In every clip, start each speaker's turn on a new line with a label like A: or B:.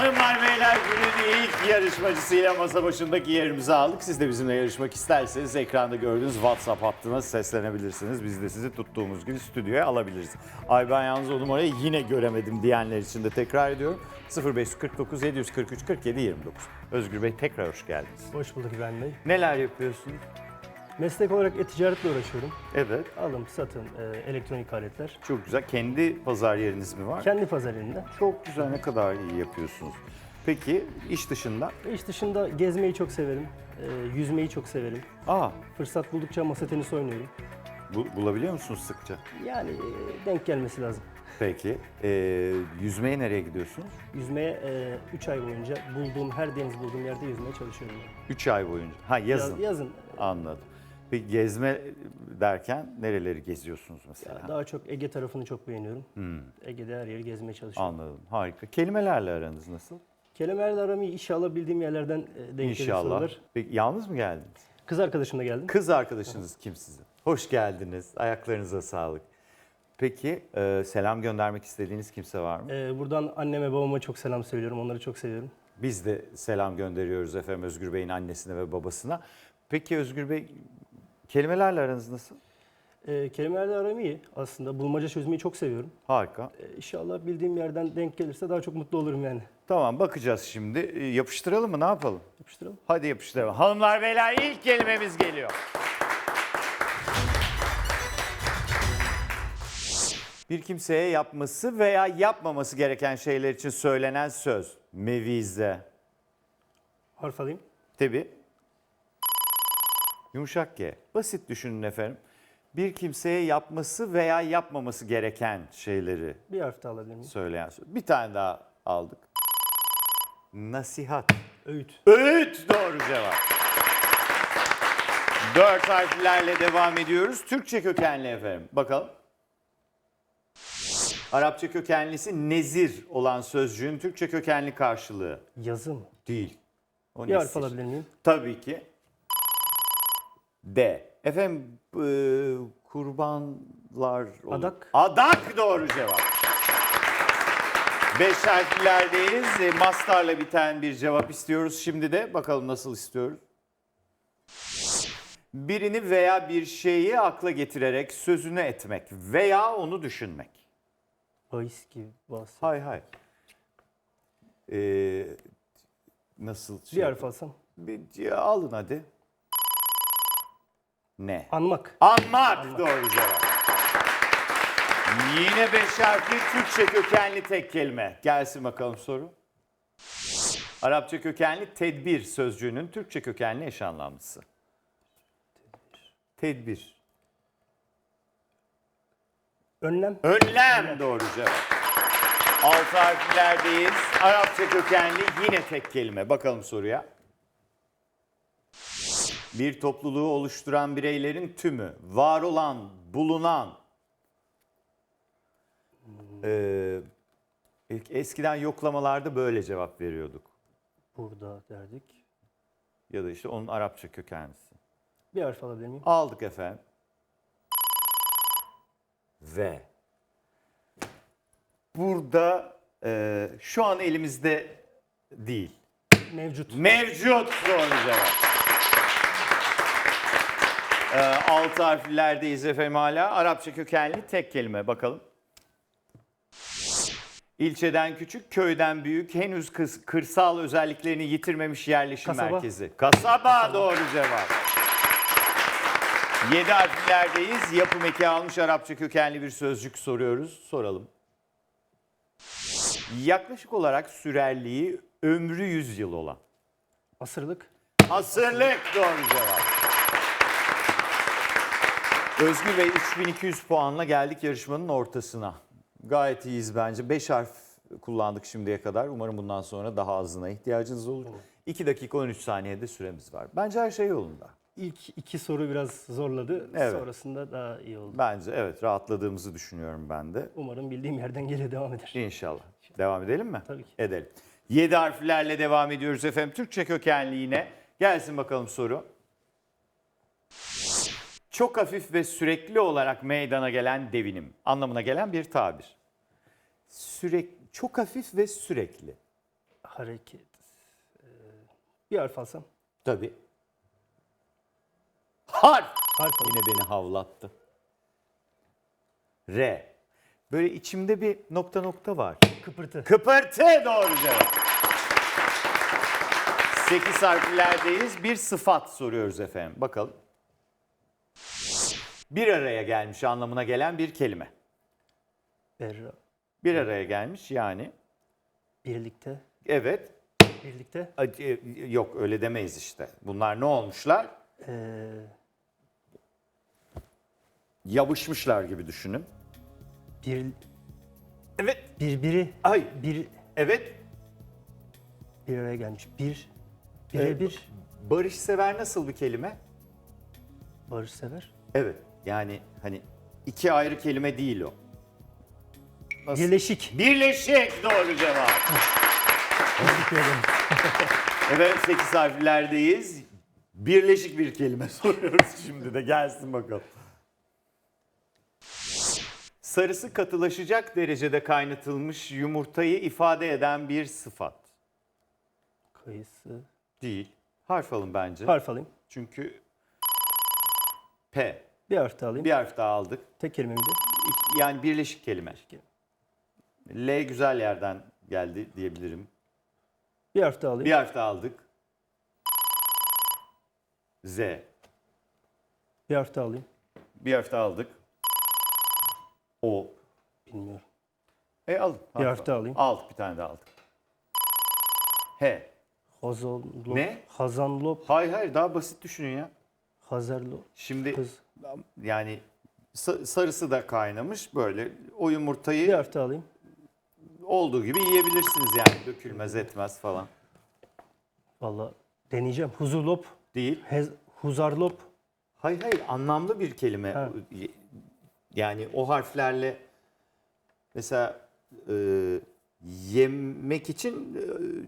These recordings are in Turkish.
A: Hanımlar beyler günün ilk yarışmacısıyla masa başındaki yerimizi aldık. Siz de bizimle yarışmak isterseniz ekranda gördüğünüz WhatsApp hattına seslenebilirsiniz. Biz de sizi tuttuğumuz gibi stüdyoya alabiliriz. Ay ben yalnız o numarayı yine göremedim diyenler için de tekrar ediyorum. 0549 743 47 29. Özgür Bey tekrar hoş geldiniz.
B: Hoş bulduk İbrahim Bey.
A: Neler yapıyorsunuz?
B: Meslek olarak e-ticaretle uğraşıyorum.
A: Evet.
B: Alım, satım, e, elektronik aletler.
A: Çok güzel. Kendi pazar yeriniz mi var?
B: Kendi pazarında.
A: Çok güzel. Ne kadar iyi yapıyorsunuz. Peki iş dışında?
B: İş dışında gezmeyi çok severim. e, yüzmeyi çok severim.
A: Aa,
B: Fırsat buldukça masa tenisi oynuyorum.
A: bu, bulabiliyor musunuz sıkça?
B: Yani e, denk gelmesi lazım.
A: Peki. Ee, yüzmeye nereye gidiyorsunuz?
B: Yüzmeye 3 ay boyunca bulduğum, her deniz bulduğum yerde yüzmeye çalışıyorum. Yani.
A: 3 ay boyunca. Ha yazın.
B: Yaz- yazın.
A: Anladım. Peki gezme derken nereleri geziyorsunuz mesela?
B: Daha çok Ege tarafını çok beğeniyorum. Ege'de her yeri gezmeye çalışıyorum.
A: Anladım. Harika. Kelimelerle aranız nasıl?
B: Kelimelerle aramı iyi. İnşallah bildiğim yerlerden e, denk
A: İnşallah. Peki yalnız mı geldiniz?
B: Kız arkadaşımla geldim.
A: Kız arkadaşınız kim sizin? Hoş geldiniz. Ayaklarınıza sağlık. Peki e, selam göndermek istediğiniz kimse var mı?
B: E, buradan anneme babama çok selam söylüyorum. Onları çok seviyorum.
A: Biz de selam gönderiyoruz efendim Özgür Bey'in annesine ve babasına. Peki Özgür Bey kelimelerle aranız nasıl?
B: E, kelimelerle aram iyi aslında. Bulmaca çözmeyi çok seviyorum.
A: Harika.
B: E, inşallah bildiğim yerden denk gelirse daha çok mutlu olurum yani.
A: Tamam bakacağız şimdi. E, yapıştıralım mı ne yapalım?
B: Yapıştıralım.
A: Hadi yapıştıralım. Hanımlar beyler ilk kelimemiz geliyor. Bir kimseye yapması veya yapmaması gereken şeyler için söylenen söz. Mevize.
B: Harf alayım.
A: Tabi. Yumuşak G. Basit düşünün efendim. Bir kimseye yapması veya yapmaması gereken şeyleri
B: Bir harf daha alabilir miyim?
A: söyleyen. Bir tane daha aldık. Nasihat.
B: Öğüt.
A: Öğüt doğru cevap. Dört harflerle devam ediyoruz. Türkçe kökenli efendim. Bakalım. Arapça kökenlisi nezir olan sözcüğün Türkçe kökenli karşılığı
B: Yazı mı?
A: değil. O
B: Bir harf
A: nesir.
B: alabilir miyim?
A: Tabii ki. D. Efendim e, kurbanlar olur.
B: Adak.
A: Adak doğru cevap. Beş harflerdeyiz. E, Mastarla biten bir cevap istiyoruz. Şimdi de bakalım nasıl istiyoruz. Birini veya bir şeyi akla getirerek sözünü etmek veya onu düşünmek.
B: Bahis gibi bahs.
A: Hay hay. Ee, nasıl? şey
B: Bir harf alsam.
A: Bir, alın hadi. Ne?
B: Anmak.
A: Anmak doğru cevap. Yine beş harfli Türkçe kökenli tek kelime. Gelsin bakalım soru. Arapça kökenli tedbir sözcüğünün Türkçe kökenli eş anlamlısı. Tedbir.
B: Önlem.
A: Önlem doğru cevap. Altı harflerdeyiz. Arapça kökenli yine tek kelime. Bakalım soruya. Bir topluluğu oluşturan bireylerin tümü, var olan, bulunan. İlk- eskiden yoklamalarda böyle cevap veriyorduk.
B: Burada derdik.
A: Ya da işte onun Arapça kökenlisi.
B: Bir harf alabilir miyim?
A: Aldık efendim. Ve burada e, şu an elimizde değil.
B: Mevcut.
A: Mevcut doğru cevap. E, altı harflerdeyiz efendim hala. Arapça kökenli tek kelime bakalım. İlçeden küçük, köyden büyük, henüz kıs- kırsal özelliklerini yitirmemiş yerleşim
B: Kasaba.
A: merkezi. Kasaba doğru cevap. Yedi harflerdeyiz. Yapım eki almış Arapça kökenli bir sözcük soruyoruz. Soralım. Yaklaşık olarak sürerliği ömrü 100 yıl olan.
B: Asırlık.
A: Asırlık doğru cevap. Özgür Bey 3200 puanla geldik yarışmanın ortasına. Gayet iyiyiz bence. 5 harf kullandık şimdiye kadar. Umarım bundan sonra daha azına ihtiyacınız olur. 2 dakika 13 saniyede süremiz var. Bence her şey yolunda.
B: İlk iki soru biraz zorladı.
A: Evet.
B: Sonrasında daha iyi oldu.
A: Bence evet rahatladığımızı düşünüyorum ben de.
B: Umarım bildiğim yerden gele devam eder.
A: İnşallah. Devam edelim mi?
B: Tabii ki.
A: Edelim. 7 harflerle devam ediyoruz efendim. Türkçe kökenli yine. Gelsin bakalım soru. Çok hafif ve sürekli olarak meydana gelen devinim anlamına gelen bir tabir. Sürek çok hafif ve sürekli.
B: Hareket. Ee, bir harf alsam.
A: Tabii. Harf.
B: Harf alayım.
A: Yine beni havlattı. R. Böyle içimde bir nokta nokta var.
B: Kıpırtı.
A: Kıpırtı doğru cevap. 8 harflerdeyiz. Bir sıfat soruyoruz efendim. Bakalım. Bir araya gelmiş anlamına gelen bir kelime.
B: Berra.
A: Bir araya gelmiş yani.
B: Birlikte.
A: Evet.
B: Birlikte.
A: E, Yok öyle demeyiz işte. Bunlar ne olmuşlar?
B: Ee,
A: Yavuşmuşlar gibi düşünün.
B: bir,
A: Evet.
B: birbiri.
A: Ay.
B: Bir,
A: Evet.
B: bir araya gelmiş. Bir.
A: Ee,
B: Birebir.
A: Barış sever nasıl bir kelime?
B: Barış sever.
A: Evet. Yani hani iki ayrı kelime değil o. Nasıl?
B: Birleşik.
A: Birleşik doğru cevap.
B: Teşekkür ederim.
A: Evet 8 harflerdeyiz. Birleşik bir kelime soruyoruz şimdi de gelsin bakalım. Sarısı katılaşacak derecede kaynatılmış yumurtayı ifade eden bir sıfat.
B: Kayısı.
A: Değil. Harf alın bence.
B: Harf alayım.
A: Çünkü P.
B: Bir harf daha alayım.
A: Bir harf daha aldık.
B: Tek kelime miydi?
A: İki- Yani birleşik kelime. L güzel yerden geldi diyebilirim.
B: Bir harf daha alayım.
A: Bir harf daha aldık. Z.
B: Bir harf daha alayım.
A: Bir harf daha aldık. O.
B: Bilmiyorum.
A: E alın.
B: Bir harf daha alayım.
A: Aldık bir tane daha aldık. H.
B: Hazanlop.
A: Ne?
B: Hazanlop.
A: Hayır hayır daha basit düşünün ya.
B: Hazerlop.
A: Şimdi
B: Kız.
A: yani sa- sarısı da kaynamış böyle o yumurtayı
B: Bir daha alayım.
A: olduğu gibi yiyebilirsiniz yani dökülmez etmez falan.
B: Valla deneyeceğim. Huzurlop.
A: Değil.
B: Hez, huzarlop.
A: Hayır hayır anlamlı bir kelime.
B: Ha.
A: Yani o harflerle mesela e, yemek için e,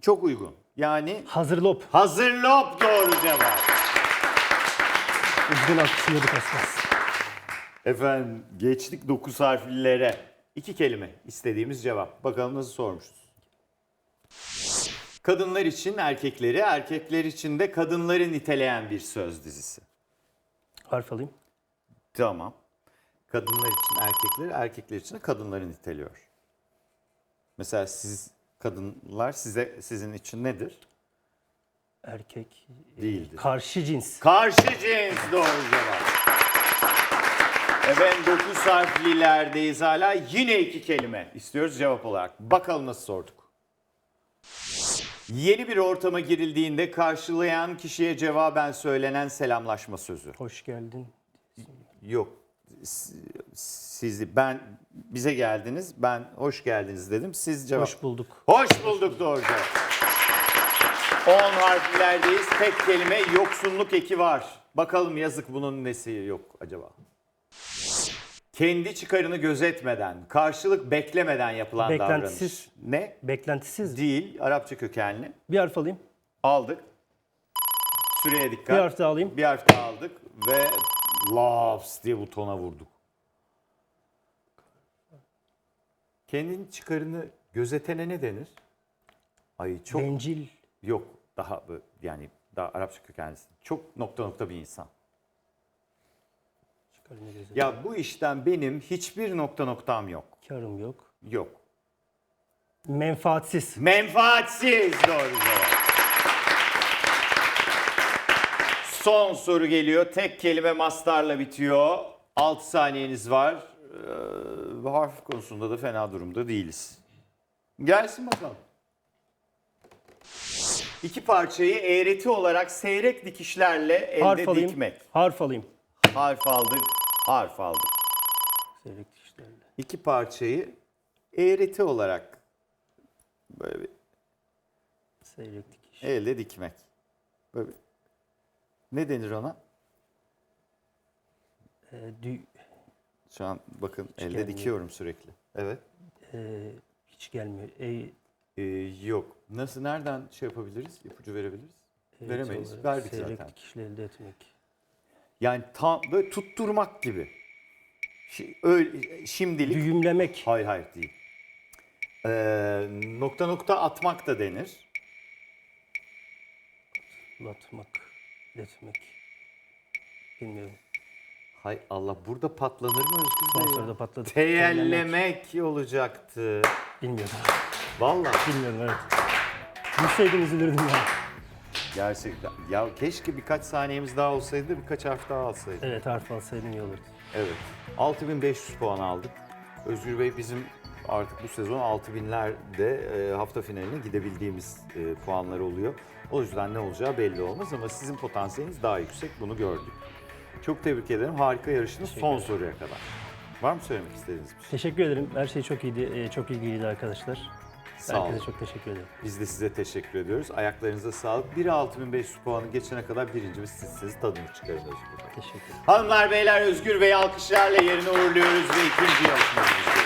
A: çok uygun. Yani
B: Hazırlop.
A: hazırlop doğru cevap.
B: Üzgün alkışlıyorduk aslında.
A: Efendim geçtik 9 harflilere. İki kelime istediğimiz cevap. Bakalım nasıl sormuşuz. Kadınlar için erkekleri, erkekler için de kadınları niteleyen bir söz dizisi.
B: Harf alayım.
A: Tamam. Kadınlar için erkekleri, erkekler için de kadınları niteliyor. Mesela siz kadınlar size sizin için nedir?
B: Erkek. e,
A: Değildir.
B: Karşı cins.
A: Karşı cins doğru cevap. Efendim 9 harflilerdeyiz hala. Yine iki kelime istiyoruz cevap olarak. Bakalım nasıl sorduk. Yeni bir ortama girildiğinde karşılayan kişiye cevaben söylenen selamlaşma sözü.
B: Hoş geldin.
A: Yok. Sizi ben bize geldiniz. Ben hoş geldiniz dedim. Siz cevap.
B: Hoş bulduk.
A: Hoş bulduk doğru cevap. 10 harflerdeyiz. Tek kelime yoksunluk eki var. Bakalım yazık bunun nesi yok acaba? Kendi çıkarını gözetmeden, karşılık beklemeden yapılan
B: Beklentisiz.
A: davranış. Ne?
B: Beklentisiz.
A: Değil. Arapça kökenli.
B: Bir harf alayım.
A: Aldık. Süreye dikkat.
B: Bir harf daha alayım.
A: Bir harf daha aldık ve loves diye butona vurduk. Kendinin çıkarını gözetene ne denir? Ay çok
B: Bencil.
A: yok daha yani daha Arapça kökenlisi. Çok nokta nokta bir insan. Ya bu işten benim hiçbir nokta noktam yok.
B: Karım yok.
A: Yok.
B: Menfaatsiz.
A: Menfaatsiz doğru cevap. Son soru geliyor. Tek kelime mastarla bitiyor. 6 saniyeniz var. Ee, harf konusunda da fena durumda değiliz. Gelsin bakalım. İki parçayı eğreti olarak seyrek dikişlerle elde
B: Harf alayım.
A: dikmek.
B: Harf alayım.
A: Harf aldık, harf aldık.
B: Seyrek dişlerle.
A: İki parçayı eğreti olarak böyle bir
B: Seyrek dikiş.
A: elde dikmek. Böyle bir- ne denir ona?
B: Ee, dü,
A: Şu an bakın elde
B: gelmiyor.
A: dikiyorum sürekli. Evet.
B: e, hiç gelmiyor. E,
A: Ee, yok. Nasıl nereden şey yapabiliriz? İpucu verebiliriz?
B: eğreti
A: Veremeyiz.
B: olarak
A: Verdik
B: seyrek
A: zaten.
B: dikişle elde etmek.
A: Yani tam böyle tutturmak gibi. Şi- öyle, şimdilik.
B: Düğümlemek.
A: Hayır hayır değil. Ee, nokta nokta atmak da denir.
B: Patlatmak, iletmek. Bilmiyorum.
A: Hay Allah burada patlanır mı Özgür Bey?
B: soruda patladı.
A: Teyellemek olacaktı.
B: Bilmiyorum.
A: Vallahi
B: Bilmiyorum evet. Bilseydim üzülürdüm ya.
A: gerçekten. Ya keşke birkaç saniyemiz daha olsaydı da birkaç harf daha alsaydı.
B: Evet harf alsaydım iyi olurdu.
A: Evet. 6500 puan aldık. Özgür Bey bizim artık bu sezon 6000'lerde e, hafta finaline gidebildiğimiz e, puanlar oluyor. O yüzden ne olacağı belli olmaz ama sizin potansiyeliniz daha yüksek bunu gördük. Çok tebrik ederim. Harika yarışınız son soruya kadar. Var mı söylemek istediğiniz bir şey?
B: Teşekkür ederim. Her şey çok iyiydi. Ee, çok ilgiliydi arkadaşlar.
A: Sağ olun.
B: Herkese çok teşekkür ederim.
A: Biz de size teşekkür ediyoruz. Ayaklarınıza sağlık. Biri 6500 puanı geçene kadar birincimiz sizsiniz. Tadını çıkarın Özgür Bey.
B: Teşekkür ederim.
A: Hanımlar beyler Özgür Bey alkışlarla yerine uğurluyoruz ve ikinci yarışmacımız